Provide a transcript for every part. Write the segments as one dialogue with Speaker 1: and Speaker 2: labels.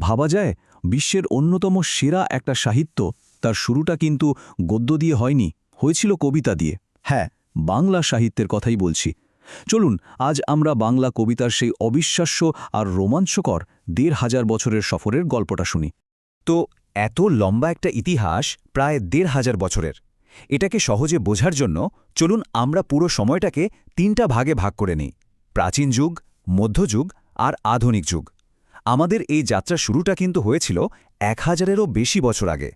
Speaker 1: ভাবা যায়, বিশ্বের অন্যতম সেরা একটা সাহিত্য, তার শুরুটা কিন্তু গদ্য দিয়ে হয়নি, হয়েছিল কবিতা দিয়ে। হ্যাঁ বাংলা সাহিত্যের কথাই বলছি। চলুন, আজ আমরা বাংলা কবিতার সেই অবিশ্বাস্য আর রোমাঞ্চকর দেড় হাজার বছরের সফরের গল্পটা শুনি।
Speaker 2: তো, এত লম্বা একটা ইতিহাস প্রায় দেড় হাজার বছরের। এটাকে সহজে বোঝার জন্য চলুন আমরা পুরো সময়টাকে তিনটা ভাগে ভাগ করে নিই। প্রাচীন যুগ মধ্যযুগ আর আধুনিক যুগ। আমাদের এই যাত্রা শুরুটা কিন্তু হয়েছিল এক হাজারেরও বেশি বছর আগে।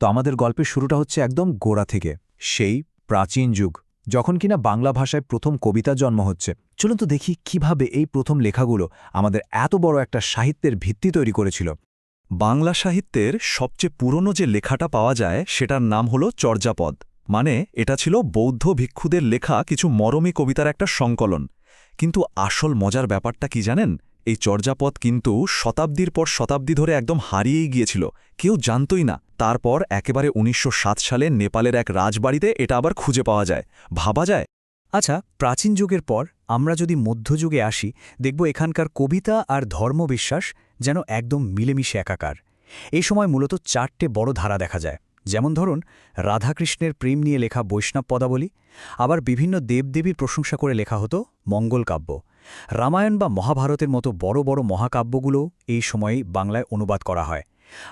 Speaker 3: তো আমাদের গল্পের শুরুটা হচ্ছে একদম গোড়া থেকে, সেই প্রাচীন যুগ, যখন কিনা বাংলা ভাষায় প্রথম কবিতা জন্ম হচ্ছে। চলুন তো দেখি কীভাবে এই প্রথম লেখাগুলো আমাদের এত বড় একটা সাহিত্যের ভিত্তি তৈরি করেছিল।
Speaker 4: বাংলা সাহিত্যের সবচেয়ে পুরনো যে লেখাটা পাওয়া যায়, সেটার নাম হল চর্যাপদ। মানে এটা ছিল বৌদ্ধ ভিক্ষুদের লেখা কিছু মরমী কবিতার একটা সংকলন। কিন্তু আসল মজার ব্যাপারটা কি জানেন? এই চর্যাপদ কিন্তু শতাব্দীর পর শতাব্দী ধরে একদম হারিয়েই গিয়েছিল। কেউ জানতই না, তারপর একেবারে ১৯০৭ সালে নেপালের এক রাজবাড়িতে এটা আবার খুঁজে পাওয়া যায়। ভাবা যায়?
Speaker 3: আচ্ছা প্রাচীন যুগের পর আমরা যদি মধ্যযুগে আসি, দেখব এখানকার কবিতা আর ধর্মবিশ্বাস যেন একদম মিলেমিশে একাকার। এই সময় মূলত চারটে বড় ধারা দেখা যায়। যেমন ধরুন, রাধাকৃষ্ণের প্রেম নিয়ে লেখা বৈষ্ণব পদাবলী, আবার বিভিন্ন দেবদেবীর প্রশংসা করে লেখা হতো মঙ্গল কাব্য। রামায়ণ বা মহাভারতের মতো বড় বড় মহাকাব্যগুলো এই সময়েই বাংলায় অনুবাদ করা হয়।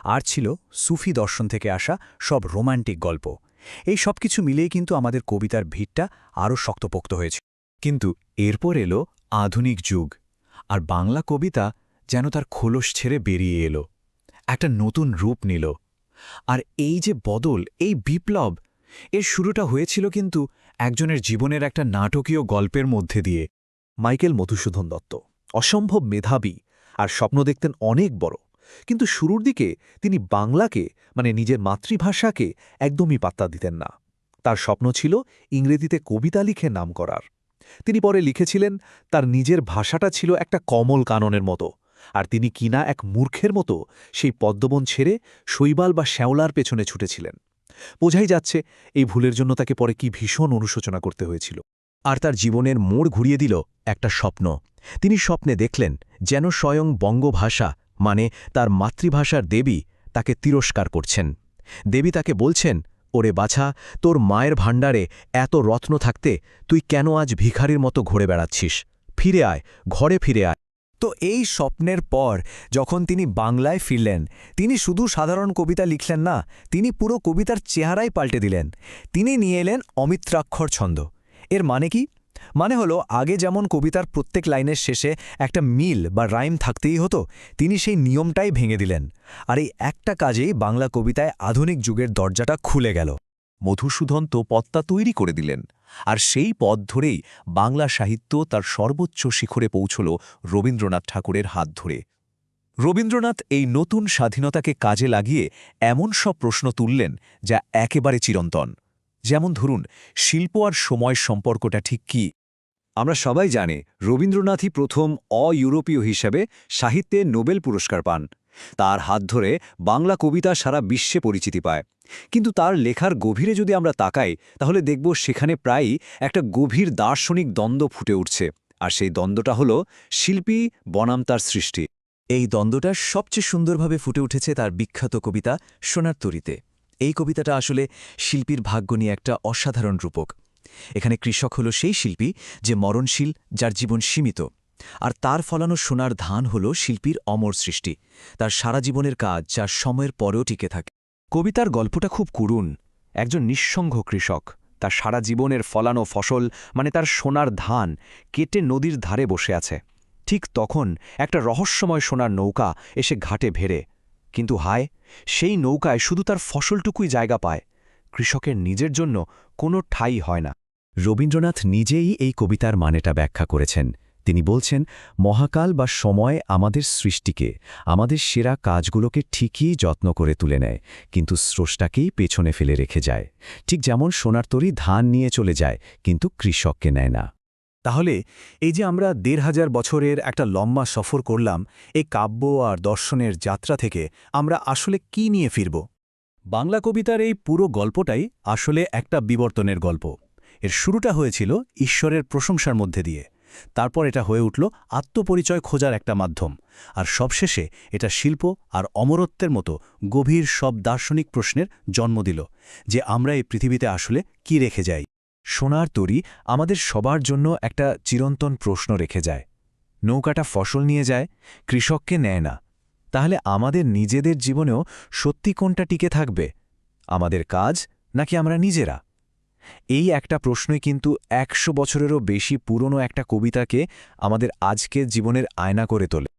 Speaker 3: আর ছিল সুফি দর্শন থেকে আসা সব রোমান্টিক গল্প। এই সব কিছু মিলেই কিন্তু আমাদের কবিতার ভিড়টা আরও শক্তপোক্ত হয়েছে।
Speaker 2: কিন্তু এরপর এলো আধুনিক যুগ, আর বাংলা কবিতা যেন তার খোলস ছেড়ে বেরিয়ে এলো। একটা নতুন রূপ নিল। আর এই যে বদল, এই বিপ্লব, এর শুরুটা হয়েছিল কিন্তু একজনের জীবনের একটা নাটকীয় গল্পের মধ্যে দিয়ে।
Speaker 5: মাইকেল মধুসূদন দত্ত, অসম্ভব মেধাবী আর স্বপ্ন দেখতেন অনেক বড়, কিন্তু শুরুর দিকে তিনি বাংলাকে মানে নিজের মাতৃভাষাকে একদমই পাত্তা দিতেন না। তার স্বপ্ন ছিল ইংরেজিতে কবিতা লিখে নাম করার তিনি পরে লিখেছিলেন, তার নিজের ভাষাটা ছিল একটা কমল কাননের মতো আর তিনি কিনা এক মূর্খের মতো সেই পদ্মবন ছেড়ে শৈবাল বা শ্যাওলার পেছনে ছুটেছিলেন। বোঝাই যাচ্ছে, এই ভুলের জন্য তাকে পরে কি ভীষণ অনুশোচনা করতে হয়েছিল।
Speaker 3: আর তার জীবনের মোড় ঘুরিয়ে দিল একটা স্বপ্ন। তিনি স্বপ্নে দেখলেন যেন স্বয়ং বঙ্গভাষা মানে তার মাতৃভাষার দেবী, তাকে তিরস্কার করছেন। দেবী তাকে বলছেন, ওরে বাছা, তোর মায়ের ভাণ্ডারে এত রত্ন থাকতে তুই কেন আজ ভিখারির মতো ঘুরে বেড়াচ্ছিস? ফিরে আয়, ঘরে ফিরে আয়। তো এই স্বপ্নের পর যখন তিনি বাংলায় ফিরলেন, তিনি শুধু সাধারণ কবিতা লিখলেন না, তিনি পুরো কবিতার চেহারাই পাল্টে দিলেন। তিনি নিয়ে এলেন অমিত্রাক্ষর ছন্দ। এর মানে কি? মানে হলো, আগে যেমন কবিতার প্রত্যেক লাইনের শেষে একটা মিল বা রাইম থাকতেই হতো, তিনি সেই নিয়মটাই ভেঙে দিলেন। আর এই একটা কাজেই বাংলা কবিতায় আধুনিক যুগের দরজাটা খুলে গেল।
Speaker 5: মধুসূদন তো পত্তা তৈরি করে দিলেন। আর সেই পথ ধরেই বাংলা সাহিত্য তার সর্বোচ্চ শিখরে পৌঁছল রবীন্দ্রনাথ ঠাকুরের হাত ধরে। রবীন্দ্রনাথ এই নতুন স্বাধীনতাকে কাজে লাগিয়ে এমন সব প্রশ্ন তুললেন যা একেবারে চিরন্তন। যেমন ধরুন, শিল্প আর সময় সম্পর্কটা ঠিক কি?
Speaker 2: আমরা সবাই জানে রবীন্দ্রনাথই প্রথম অইউরোপীয় হিসেবে সাহিত্যে নোবেল পুরস্কার পান। তার হাত ধরে বাংলা কবিতা সারা বিশ্বে পরিচিতি পায়। কিন্তু তার লেখার গভীরে যদি আমরা তাকাই, তাহলে দেখব সেখানে প্রায়ই একটা গভীর দার্শনিক দ্বন্দ্ব ফুটে উঠছে। আর সেই দ্বন্দ্বটা হল শিল্পী বনাম তার সৃষ্টি।
Speaker 3: এই দ্বন্দ্বটা সবচেয়ে সুন্দরভাবে ফুটে উঠেছে তার বিখ্যাত কবিতা সোনার তরিতে। এই কবিতাটা আসলে শিল্পীর ভাগ্য নিয়ে একটা অসাধারণ রূপক। এখানে কৃষক হল সেই শিল্পী যে মরণশীল, যার জীবন সীমিত। আর তার ফলানো সোনার ধান হল শিল্পীর অমর সৃষ্টি। তার সারা জীবনের কাজ যা সময়ের পরেও টিকে থাকে। কবিতার গল্পটা খুব করুণ। একজন নিঃসঙ্গ কৃষক, তার সারা জীবনের ফলানো ফসল মানে তার সোনার ধান, কেটে নদীর ধারে বসে আছে। ঠিক তখন একটা রহস্যময় সোনার নৌকা এসে ঘাটে ভেড়ে। কিন্তু হায়, সেই নৌকায় শুধু তার ফসলটুকুই জায়গা পায়। কৃষকের নিজের জন্য কোনো ঠাই হয় না। রবীন্দ্রনাথ নিজেই এই কবিতার মানেটা ব্যাখ্যা করেছেন। তিনি বলছেন, মহাকাল বা সময় আমাদের সৃষ্টিকে, আমাদের সেরা কাজগুলোকে ঠিকই যত্ন করে তুলে নেয়, কিন্তু স্রষ্টাকেই পেছনে ফেলে রেখে যায়। ঠিক যেমন সোনার তরি ধান নিয়ে চলে যায়, কিন্তু কৃষককে নেয় না। তাহলে এই যে আমরা দেড় হাজার বছরের একটা লম্বা সফর করলাম, এই কাব্য আর দর্শনের যাত্রা থেকে আমরা আসলে কি নিয়ে ফিরব? বাংলা কবিতার এই পুরো গল্পটাই আসলে একটা বিবর্তনের গল্প। এর শুরুটা হয়েছিল ঈশ্বরের প্রশংসার মধ্যে দিয়ে।
Speaker 1: তারপর এটা হয়ে উঠল আত্মপরিচয় খোঁজার একটা মাধ্যম। আর সবশেষে এটা শিল্প আর অমরত্বের মতো গভীর সব দার্শনিক প্রশ্নের জন্ম দিল, যে আমরা এই পৃথিবীতে আসলে কি রেখে যাই।
Speaker 3: সোনার তরি আমাদের সবার জন্য একটা চিরন্তন প্রশ্ন রেখে যায়। নৌকাটা ফসল নিয়ে যায়, কৃষককে নেয় না। তাহলে আমাদের নিজেদের জীবনেও সত্যি কোনটা টিকে থাকবে? আমাদের কাজ নাকি আমরা নিজেরা? এই একটা প্রশ্নই কিন্তু একশো বছরেরও বেশি পুরনো একটা কবিতাকে আমাদের আজকের জীবনের আয়না করে তোলে।